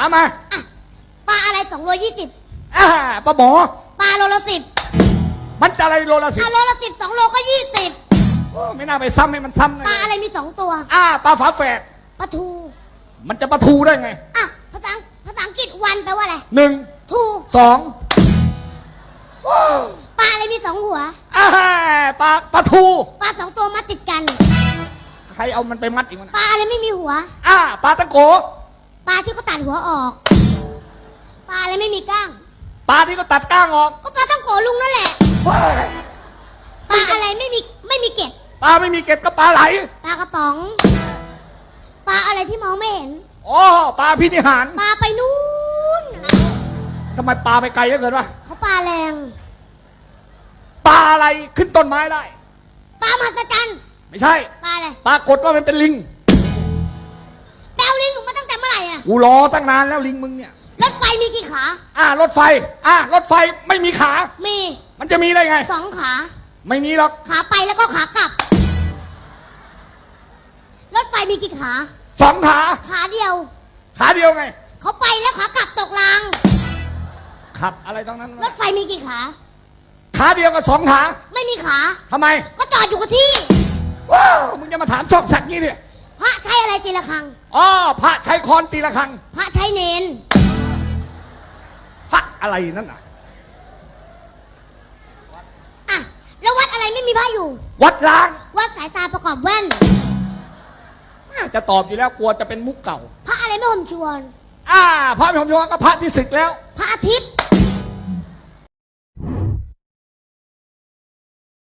ถามมาอะปลาอะไรสองโลยี่สิบอ่าป้าหมอ ปลาโลละสิบมันจะอะไรโลละสิบอะโลละสิบสองโลก็ยี่สิบโอ้ไม่น่าไปซ้ำให้มันซ้ำเลยปลาอะไรมีสองตัวอ่าปลาฝาแฝดปลาทูมันจะปลาทูได้ไงอะภาษาภาษาอังกฤษวันแปลว่าอะไรหนึ่งทูสองปลาอะไรมีสองหัวอ่าปลาปลาทูปลาสองตัวมาติดกัน ใครเอามันไปมัดอีกวะนะปลาอะไรไม่มีหัว อ่าปลาตะโก ปลาที่เขาตัดหัวออก ปลาอะไรไม่มีก้าง ปลาที่ก็ตัดก้างออกก็ปลาต้องโกลุงนั่นแหละว้ายปลาอะไรไม่มีไม่มีเกล็ด ปลาไม่มีเกล็ดก็ปลาไหลปลากระป๋อง ปลาอะไรที่มองไม่เห็น อ๋อปลาพินิหารปลาไปนู้นนะทำไมปลาไปไกลเหลือเกินวะเขาปลาแรง ปลาอะไรขึ้นต้นไม้ได้ ปลามหัศจรรย์ ไม่ใช่ ปลาอะไรปรากฏว่ามันเป็นลิง กูรอตั้งนานแล้วลิงมึงเนี่ย รถไฟมีกี่ขา อ่ารถไฟ อ่ารถไฟไม่มีขา มีมันจะมีได้ไง สองขา ไม่มีหรอกขาไปแล้วก็ขากลับ รถไฟมีกี่ขา สองขา ขาเดียว ขาเดียวไง เขาไปแล้วขากลับตกราง ขับอะไรตรงนั้นรวะถไฟมีกี่ขา ขาเดียวกับสองขาไม่มีขา ทำไม ก็จอดอยู่กับที่ ว้าวมึงจะมาถามซอกแซกนี่เนี่ย ตีละครัง อ๋อพระใช้คอนตีละครัง พระใช้เนน พระอะไรนั่นน่ะ อะ แล้ววัดอะไรไม่มีพระอยู่ วัดล้าง วัดสายตาประกอบแว่น น่าจะตอบอยู่แล้วกลัวจะเป็นมุกเก่า พระอะไรไม่ห่มชวน อ่า พระพิมพ์ชวก็พระที่ศึกแล้ว พระอาทิตย์